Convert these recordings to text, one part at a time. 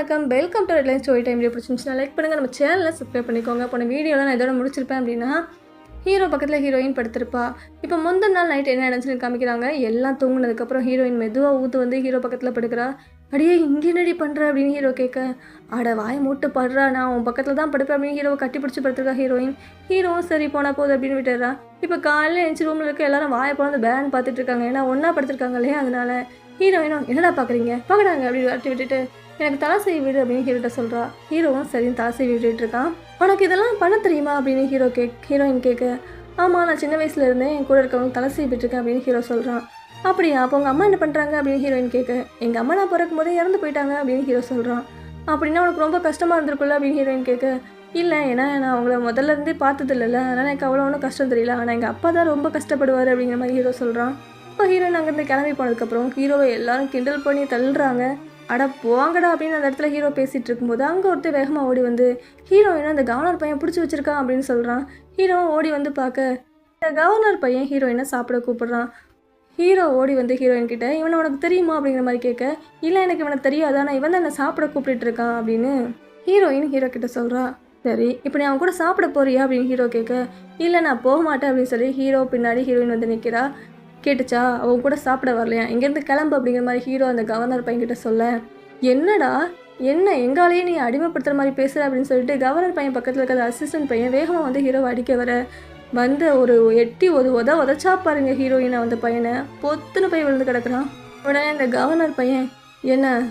வணக்கம். Welcome to Redline story time video பிடிச்சிருந்துச்சுன்னா like பண்ணுங்கள் நம்ம சேனலில் சப்ஸ்கிரைப் பண்ணிக்கோங்க. போன வீடியோலாம் நான் இதோட முடிச்சிருப்பேன் அப்படின்னா ஹீரோ பக்கத்தில் ஹீரோயின் படுத்திருப்பா. இப்போ முந்தின நாள் நைட் என்ன நடந்துச்சுன்னு காமிக்கிறாங்க. எல்லாம் தூங்கினதுக்கப்புறம் ஹீரோயின் மெதுவாக ஊத்து வந்து ஹீரோ பக்கத்தில் படுக்கிறா. அடியே இங்கே என்னடி பண்ணுற அப்படின்னு ஹீரோ கேட்க அட வாய் மூட்டு படுறா. நான் உன் பக்கத்தில் தான் படுப்பேன். அப்படின்னு ஹீரோவை கட்டி பிடிச்சி படுத்துருக்கா ஹீரோயின் ஹீரோவும் சரி போனால் போகுது அப்படின்னு விட்டுறா இப்போ காலையில் எழுச்சி ரூமில் இருக்க எல்லாரும் வாயை போனது பேன் பார்த்துட்டு இருக்காங்க. ஏன்னா ஒன்றா படுத்துருக்காங்க இல்லையா? அதனால ஹீரோயினும் என்னடா பார்க்குறீங்க? பார்க்குறாங்க அப்படின்னு வரட்டி விட்டுட்டு எனக்கு தலை செய்ய விடு அப்படின்னு ஹீரோட்ட சொல்கிறா ஹீரோவும் சரின்னு தலை செய்ய விட்டுட்டு இருக்கான். உனக்கு இதெல்லாம் பண்ண தெரியுமா அப்படின்னு ஹீரோ கேக் ஹீரோயின் கேட்க ஆமாம் நான் சின்ன வயசுல இருந்தே என் கூட இருக்கவங்க தலை செய்ய விட்டுருக்கேன் அப்படின்னு ஹீரோ சொல்கிறான் அப்படியா அப்போ உங்கள் அம்மா என்ன பண்ணுறாங்க அப்படின்னு ஹீரோயின் கேட்க எங்கள் அம்மா நான் பிறக்கும் போதே இறந்து போயிட்டாங்க அப்படின்னு ஹீரோ சொல்கிறான் அப்படின்னா உனக்கு ரொம்ப கஷ்டமாக இருந்திருக்குல்ல அப்படின்னு ஹீரோயின் கேட்க இல்லை ஏன்னா நான் அவங்கள முதல்ல இருந்தே பார்த்தது இல்லைல்ல அதனால் எனக்கு அவ்வளோ ஒன்றும் கஷ்டம் தெரியல. ஆனால் எங்கள் அப்பா தான் ரொம்ப கஷ்டப்படுவார் அப்படிங்கிற மாதிரி ஹீரோ சொல்கிறான் இப்போ ஹீரோயின் அங்கேருந்து கிளம்பி போனதுக்கப்புறம் ஹீரோவை எல்லாரும் கிண்டல் பண்ணி தள்ளுறாங்க. அட போங்கடா அப்படின்னு அந்த இடத்துல ஹீரோ பேசிகிட்டு இருக்கும்போது அங்கே ஒருத்தர் வேகமாக ஓடி வந்து ஹீரோயினை அந்த கவர்னர் பையன் பிடிச்சி வச்சிருக்கான் அப்படின்னு சொல்கிறான் ஹீரோவும் ஓடி வந்து பார்க்க இந்த கவர்னர் பையன் ஹீரோயினை சாப்பிட கூப்பிட்றான். ஹீரோ ஓடி வந்து ஹீரோயின் கிட்ட இவனை உனக்கு தெரியுமா? அப்படிங்கிற மாதிரி கேட்க இல்லை எனக்கு இவனை தெரியாது? ஆனால் இவன் தான் என்னை சாப்பிட கூப்பிட்டு இருக்கான் அப்படின்னு ஹீரோயின் ஹீரோ கிட்ட சொல்கிறா சரி இப்போ நீ அவன் கூட சாப்பிட போறியா? அப்படின்னு ஹீரோ கேட்க இல்லை நான் போக மாட்டேன் அப்படின்னு சொல்லி ஹீரோ பின்னாடி ஹீரோயின் வந்து நிற்கிறா கேட்டுச்சா? அவன் கூட சாப்பிட வரலையா? எங்கேருந்து கிளம்பு அப்படிங்கிற மாதிரி ஹீரோ அந்த கவர்னர் பையன்கிட்ட சொல்ல என்னடா? என்ன? எங்காலேயே நீ அடிமைப்படுத்துகிற மாதிரி பேசுகிற அப்படின்னு சொல்லிட்டு கவர்னர் பையன் பக்கத்தில் இருக்கிற அசிஸ்டன்ட் பையன் வேகமாக வந்து ஹீரோவை அடிக்க வர வந்து ஒரு எட்டி ஒரு உத உதச்சா பாருங்க ஹீரோயினை அந்த பையனை. பொத்துன்னு போய் விழுந்து கிடக்குறான். உடனே இந்த கவர்னர் பையன் என்ன?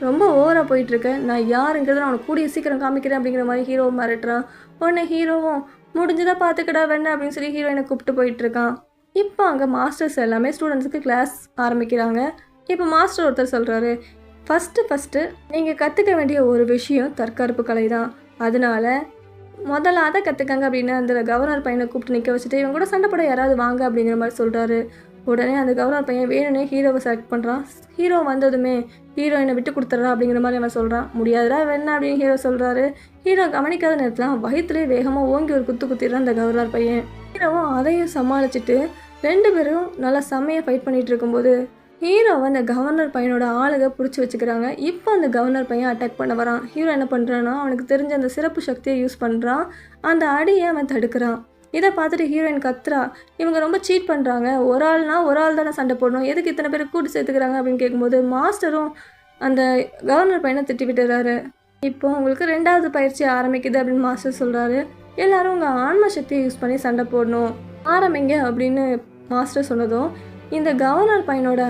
ரொம்ப ஓவராக போயிட்டுருக்க? நான் யாருங்கிறத நான் உனக்கு கூடிய சீக்கிரம் காமிக்கிறேன் அப்படிங்கிற மாதிரி ஹீரோவை மிரட்டுறான். உடனே ஹீரோவும் முடிஞ்சதாக பார்த்துக்கடா வேணா அப்படின்னு சொல்லி ஹீரோயினை கூப்பிட்டு போயிட்டுருக்கான். இப்போ அங்கே மாஸ்டர்ஸ் எல்லாமே ஸ்டூடெண்ட்ஸுக்கு கிளாஸ் ஆரம்பிக்கிறாங்க. இப்போ மாஸ்டர் ஒருத்தர் சொல்கிறாரு ஃபஸ்ட்டு ஃபஸ்ட்டு நீங்கள் கற்றுக்க வேண்டிய ஒரு விஷயம் தற்காப்பு கலை தான். அதனால முதல்ல அதை கற்றுக்கங்க அப்படின்னு அந்த கவர்னர் பையனை கூப்பிட்டு நிற்க வச்சுட்டு இவங்க கூட சண்டை போட யாராவது வாங்க அப்படிங்கிற மாதிரி சொல்கிறாரு உடனே அந்த கவர்னர் பையன் வேணும்னே ஹீரோவை செலக்ட் பண்ணுறான் ஹீரோ வந்ததுமே ஹீரோயினை விட்டு கொடுத்துட்றா அப்படிங்கிற மாதிரி அவன் சொல்கிறான் முடியாதுடா வேணா அப்படின்னு ஹீரோ சொல்கிறாரு ஹீரோ கவனிக்காத நேரத்தில் வயிற்றுலேயே வேகமாக ஓங்கி ஒரு குத்து குத்திடுறான் அந்த கவர்னர் பையன். ஹீரோவும் அதையும் சமாளிச்சுட்டு ரெண்டு பேரும் நல்லா செம்மையாக ஃபைட் பண்ணிட்டு இருக்கும்போது ஹீரோவை அந்த கவர்னர் பையனோட ஆளுக பிடிச்சி வச்சுக்கிறாங்க. இப்போ அந்த கவர்னர் பையன் அட்டாக் பண்ண வரான். ஹீரோ என்ன பண்ணுறான்னா அவனுக்கு தெரிஞ்ச அந்த சிறப்பு சக்தியை யூஸ் பண்ணுறான் அந்த அடியை அவன் தடுக்கிறான். இதை பார்த்துட்டு ஹீரோயின் கத்ரா இவங்க ரொம்ப சீட் பண்ணுறாங்க ஒரு ஆள்னா ஒரு ஆள் தானே சண்டை போடணும். எதுக்கு இத்தனை பேர் கூட்டு சேர்த்துக்கிறாங்க அப்படின்னு கேட்கும்போது மாஸ்டரும் அந்த கவர்னர் பையனை திட்டி விட்டுறாரு இப்போ உங்களுக்கு ரெண்டாவது பயிற்சி ஆரம்பிக்குது அப்படின்னு மாஸ்டர் சொல்கிறாரு எல்லாரும் உங்கள் ஆன்ம சக்தியை யூஸ் பண்ணி சண்டை போடணும். ஆரம்பிங்க அப்படின்னு மாஸ்டர் சொன்னதும் இந்த கவர்னர் பையனோட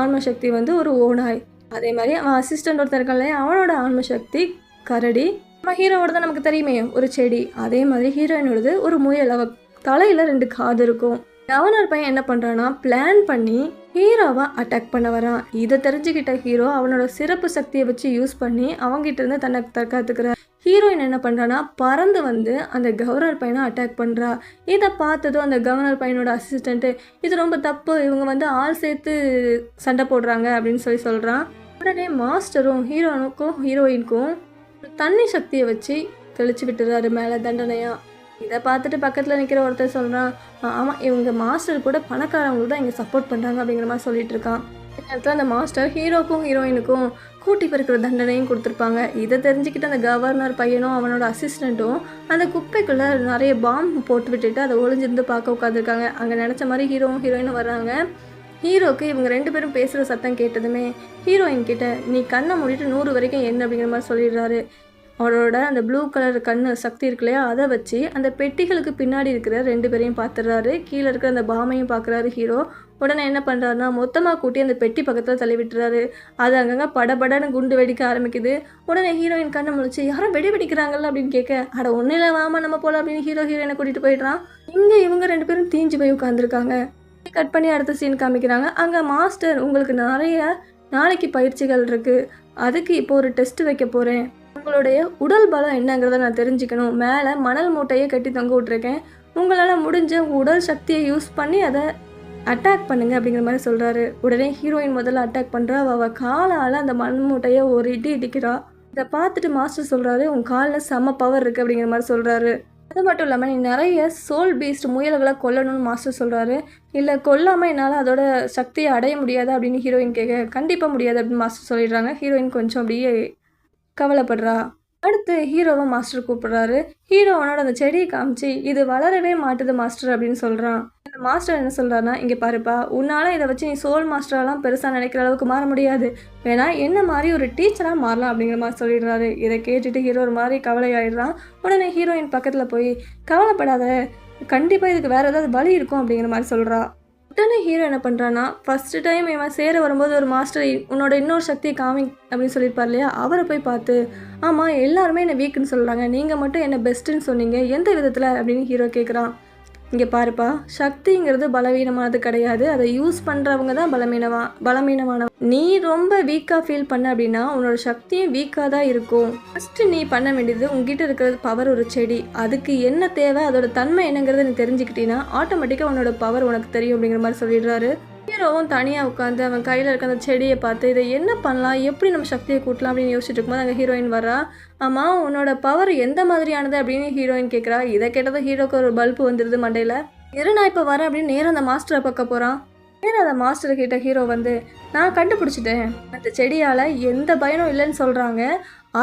ஆன்ம சக்தி வந்து ஒரு ஓனாய் அதே மாதிரி அவன் அசிஸ்டன்ட் ஒருத்தர் இருக்கான்ல அவனோட ஆன்ம சக்தி கரடி. நம்ம ஹீரோவோட தான் நமக்கு தெரியுமே ஒரு செடி. அதே மாதிரி ஹீரோயினோடது ஒரு முயல். அவ தலையில் ரெண்டு காது இருக்கும். கவர்னர் பையன் என்ன பண்ணுறான்னா பிளான் பண்ணி ஹீரோவை அட்டாக் பண்ண வரான். இதை தெரிஞ்சுக்கிட்ட ஹீரோ அவனோட சிறப்பு சக்தியை வச்சு யூஸ் பண்ணி அவங்ககிட்ட இருந்து தன்னை தற்காத்துக்கிறார். ஹீரோயின் என்ன பண்ணுறான்னா பறந்து வந்து அந்த கவர்னர் பையனை அட்டாக் பண்ணுறா இதை பார்த்ததும் அந்த கவர்னர் பையனோட அசிஸ்டண்ட்டு இது ரொம்ப தப்பு இவங்க வந்து ஆள் சேர்த்து சண்டை போடுறாங்க அப்படின்னு சொல்லி சொல்கிறான் உடனே மாஸ்டரும் ஹீரோனுக்கும் ஹீரோயினுக்கும் தண்ணி சக்தியை வச்சு தெளிச்சு விட்டுறாரு மேலே தண்டனையாக இதை பார்த்துட்டு பக்கத்தில் நிற்கிற ஒருத்தர் சொல்கிறான் ஆமாம் இவங்க மாஸ்டர் கூட பணக்காரவங்களுக்கு தான் இங்கே சப்போர்ட் பண்ணுறாங்க அப்படிங்கிற மாதிரி சொல்லிட்டு இருக்கான். இந்த நேரத்தில் அந்த மாஸ்டர் ஹீரோக்கும் ஹீரோயினுக்கும் கூட்டி பெருக்கிற தண்டனையும் கொடுத்துருப்பாங்க. இதை தெரிஞ்சுக்கிட்டு அந்த கவர்னர் பையனும் அவனோட அசிஸ்டண்ட்டும் அந்த குப்பைக்குள்ளே நிறைய பாம்பு போட்டு விட்டுட்டு அதை ஒளிஞ்சிருந்து பார்க்க உட்காந்துருக்காங்க அங்கே நினச்ச மாதிரி ஹீரோவும் ஹீரோயினும் வர்றாங்க. ஹீரோக்கு இவங்க ரெண்டு பேரும் பேசுகிற சத்தம் கேட்டதுமே ஹீரோயின் கிட்ட நீ கண்ணை மூடிட்டு நூறு வரைக்கும் என்ன? அப்படிங்கிற மாதிரி சொல்லிடுறாரு. அவரோட அந்த ப்ளூ கலர் கண்ணு சக்தி இருக்கு இல்லையா? அதை வச்சு அந்த பெட்டிகளுக்கு பின்னாடி இருக்கிற ரெண்டு பேரையும் பார்த்துடுறாரு. கீழே இருக்கிற அந்த பாமையும் பார்க்குறாரு ஹீரோ உடனே என்ன பண்ணுறாருன்னா மொத்தமாக கூட்டி அந்த பெட்டி பக்கத்தில் தள்ளி விட்டுறாரு. அது அங்கங்கே படபடன்னு குண்டு வெடிக்க ஆரம்பிக்குது. உடனே ஹீரோயின் கண்ணை முழிச்சு யாரும் வெடி வெடிக்கிறாங்கல்ல? அப்படின்னு கேட்க அட ஒன்றும் இல்லை வாமா நம்ம போகலாம் அப்படின்னு ஹீரோ ஹீரோயினை கூட்டிகிட்டு போயிடுறான். இங்கே இவங்க ரெண்டு பேரும் தீஞ்சு போய் உட்காந்துருக்காங்க கட் பண்ணி அடுத்த சீன் காமிக்கிறாங்க. அங்கே மாஸ்டர் உங்களுக்கு நிறைய நாளைக்கு பயிற்சிகள் இருக்குது அதுக்கு இப்போ ஒரு டெஸ்ட் வைக்க போகிறேன் உங்களுடைய உடல் பலம் என்னங்கிறத நான் தெரிஞ்சுக்கணும். மேலே மணல் மூட்டையை கட்டி தொங்க விட்ருக்கேன் உங்களால் முடிஞ்ச உடல் சக்தியை யூஸ் பண்ணி அதை அட்டாக் பண்ணுங்க அப்படிங்கிற மாதிரி சொல்கிறாரு உடனே ஹீரோயின் முதல்ல அட்டாக் பண்ணுறா அவள் காலால் அந்த மண் மூட்டையை ஒரு இடி இடிக்கிறா. இதை பார்த்துட்டு மாஸ்டர் சொல்கிறாரு உன் காலில் செம்ம பவர் இருக்குது அப்படிங்கிற மாதிரி சொல்கிறாரு அது மட்டும் இல்லாமல் நீ நிறைய சோல் பீஸ்ட் முயல்களை கொல்லணும்னு மாஸ்டர் சொல்கிறாரு இல்லை கொல்லாமல் என்னால் அதோட சக்தியை அடைய முடியாது? அப்படின்னு ஹீரோயின் கேட்க கண்டிப்பாக முடியாது அப்படின்னு மாஸ்டர் சொல்லிடுறாங்க. ஹீரோயின் கொஞ்சம் அப்படியே கவலைப்படுறா. அடுத்து ஹீரோவை மாஸ்டர் கூப்பிடுறாரு. ஹீரோ அவனோட அந்த செடியை காமிச்சு இது வளரவே மாட்டுது மாஸ்டர் அப்படின்னு சொல்கிறான் அந்த மாஸ்டர் என்ன சொல்கிறாருன்னா இங்கே பாருப்பா உன்னால் இதை வச்சு நீ சோல் மாஸ்டரெல்லாம் பெருசாக நினைக்கிற அளவுக்கு மாற முடியாது. வேணா என்ன மாதிரி ஒரு டீச்சராக மாறலாம் அப்படிங்கிற மாதிரி சொல்லிடுறாரு. இதை கேட்டுட்டு ஹீரோ ஒரு மாதிரி கவலையாயிடுறான். உடனே ஹீரோயின் பக்கத்தில் போய் கவலைப்படாத கண்டிப்பாக இதுக்கு வேறு ஏதாவது வழி இருக்கும் அப்படிங்கிற மாதிரி சொல்கிறா உடனே ஹீரோ என்ன பண்ணுறான்னா ஃபஸ்ட்டு டைம் இவன் சேர வரும்போது ஒரு மாஸ்டர் உன்னோட இன்னொரு சக்தியை காமி அப்படின்னு சொல்லியிருப்பார் இல்லையா? அவரை போய் பார்த்து ஆமாம் எல்லாருமே என்னை வீக்குன்னு சொல்கிறாங்க நீங்கள் மட்டும் என்ன பெஸ்ட்டுன்னு சொன்னீங்க. எந்த விதத்தில்? அப்படின்னு ஹீரோ கேட்குறான் இங்கே பாருப்பா சக்திங்கிறது பலவீனமானது கிடையாது. அதை யூஸ் பண்ணுறவங்க தான் பலவீனமா பலவீனமானவங்க நீ ரொம்ப வீக்காக ஃபீல் பண்ண அப்படின்னா உன்னோட சக்தியும் வீக்காக தான் இருக்கும். ஃபஸ்ட்டு நீ பண்ண வேண்டியது உங்ககிட்ட இருக்கிறது பவர் ஒரு செடி. அதுக்கு என்ன தேவை அதோட தன்மை என்னங்கிறத நீ தெரிஞ்சுக்கிட்டீங்கன்னா ஆட்டோமேட்டிக்காக உன்னோட பவர் உனக்கு தெரியும் அப்படிங்கிற மாதிரி சொல்லிடுறாரு. ஹீரோவும் தனியாக உட்காந்து அவன் கையில் இருக்க அந்த செடியை பார்த்து இதை என்ன பண்ணலாம்? எப்படி நம்ம சக்தியை கூட்டலாம்? அப்படின்னு யோசிச்சுட்டு இருக்கும்போது அங்கே ஹீரோயின் வரா ஆமாம் உன்னோட பவர் எந்த மாதிரியானது? அப்படின்னு ஹீரோயின் கேட்குறா இதை கேட்டதும் ஹீரோக்கு ஒரு பல்பு வந்துடுது மண்டையில். இரு நான் இப்போ வரேன் அப்படின்னு நேரம் அந்த மாஸ்டரை பார்க்க போகிறான் நேரம் அந்த மாஸ்டர் கிட்ட ஹீரோ வந்து நான் கண்டுபிடிச்சிட்டேன். அந்த செடியால் எந்த பயனும் இல்லைன்னு சொல்கிறாங்க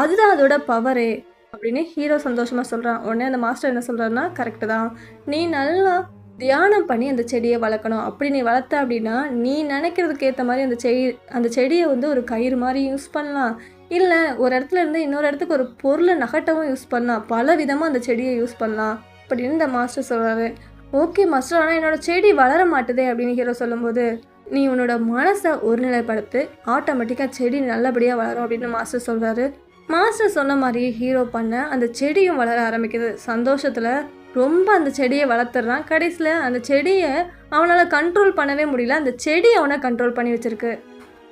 அதுதான் அதோட பவரே அப்படின்னு ஹீரோ சந்தோஷமாக சொல்கிறான் உடனே அந்த மாஸ்டர் என்ன சொல்கிறாருன்னா கரெக்டு தான். நீ நல்லா தியானம் பண்ணி அந்த செடியை வளர்க்கணும். அப்படி நீ வளர்த்த அப்படின்னா நீ நினைக்கிறதுக்கு ஏற்ற மாதிரி அந்த செடி அந்த செடியை வந்து ஒரு கயிறு மாதிரி யூஸ் பண்ணலாம். இல்லை ஒரு இடத்துல இருந்து இன்னொரு இடத்துக்கு ஒரு பொருளை நகட்டவும் யூஸ் பண்ணலாம். பல விதமாக அந்த செடியை யூஸ் பண்ணலாம். அப்படின்னு இந்த மாஸ்டர் சொல்கிறாரு ஓகே மாஸ்டர் ஆனால் என்னோட செடி வளர மாட்டுதே அப்படின்னு ஹீரோ சொல்லும்போது நீ உன்னோட மனசை ஒருநிலைப்படுத்து ஆட்டோமேட்டிக்காக செடி நல்லபடியாக வளரும் அப்படின்னு மாஸ்டர் சொல்கிறாரு மாஸ்டர் சொன்ன மாதிரி ஹீரோ பண்ண அந்த செடியும் வளர ஆரம்பிக்குது. சந்தோஷத்தில் ரொம்ப அந்த செடியை வளர்த்துறான். கடைசியில் அந்த செடியை அவனால் கண்ட்ரோல் பண்ணவே முடியல. அந்த செடி அவனை கண்ட்ரோல் பண்ணி வச்சுருக்கு.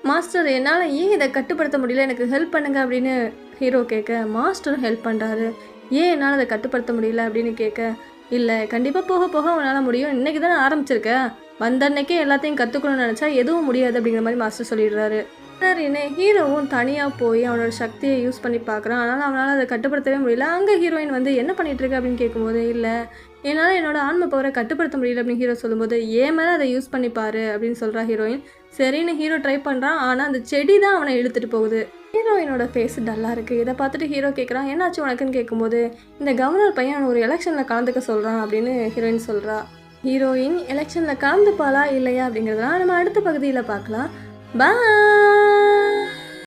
மாஸ்டர் என்னால் ஏன் இதை கட்டுப்படுத்த முடியல? எனக்கு ஹெல்ப் பண்ணுங்க அப்படின்னு ஹீரோ கேட்க மாஸ்டரும் ஹெல்ப் பண்ணுறாரு ஏன் என்னால் அதை கட்டுப்படுத்த முடியல? அப்படின்னு கேட்க இல்லை கண்டிப்பாக போக போக உன்னால் முடியும். இன்றைக்கி தானே ஆரம்பிச்சிருக்க. வந்த அன்னைக்கே எல்லாத்தையும் கற்றுக்கணும்னு நினச்சா எதுவும் முடியாது. அப்படிங்கிற மாதிரி மாஸ்டர் சொல்லிடுறாரு. சார் என்ன ஹீரோவும் தனியாக போய் அவனோட சக்தியை யூஸ் பண்ணி பார்க்குறான். ஆனால் அவனால் அதை கட்டுப்படுத்தவே முடியல. அங்கே ஹீரோயின் வந்து என்ன பண்ணிகிட்ருக்கு அப்படின்னு கேட்கும்போது இல்லை என்னால் என்னோட ஆன்ம பவரை கட்டுப்படுத்த முடியல அப்படின்னு ஹீரோ சொல்லும்போது ஏன் மேலே அதை யூஸ் பண்ணி பாரு அப்படின்னு சொல்கிறா ஹீரோயின். சரின்னு ஹீரோ ட்ரை பண்ணுறான் ஆனால் அந்த செடி தான் அவனை இழுத்துட்டு போகுது. ஹீரோயினோட ஃபேஸ் டல்லாக இருக்குது இதை பார்த்துட்டு ஹீரோ கேட்குறான் என்னாச்சு உனக்குன்னு? கேட்கும்போது இந்த கவர்னர் பையன் ஒரு எலெக்ஷனில் கலந்துக்க சொல்கிறான் அப்படின்னு ஹீரோயின் சொல்கிறா ஹீரோயின் எலெக்ஷனில் கலந்துப்பாளா இல்லையா? அப்படிங்கிறதுலாம் நம்ம அடுத்த பகுதியில் பார்க்கலாம். பா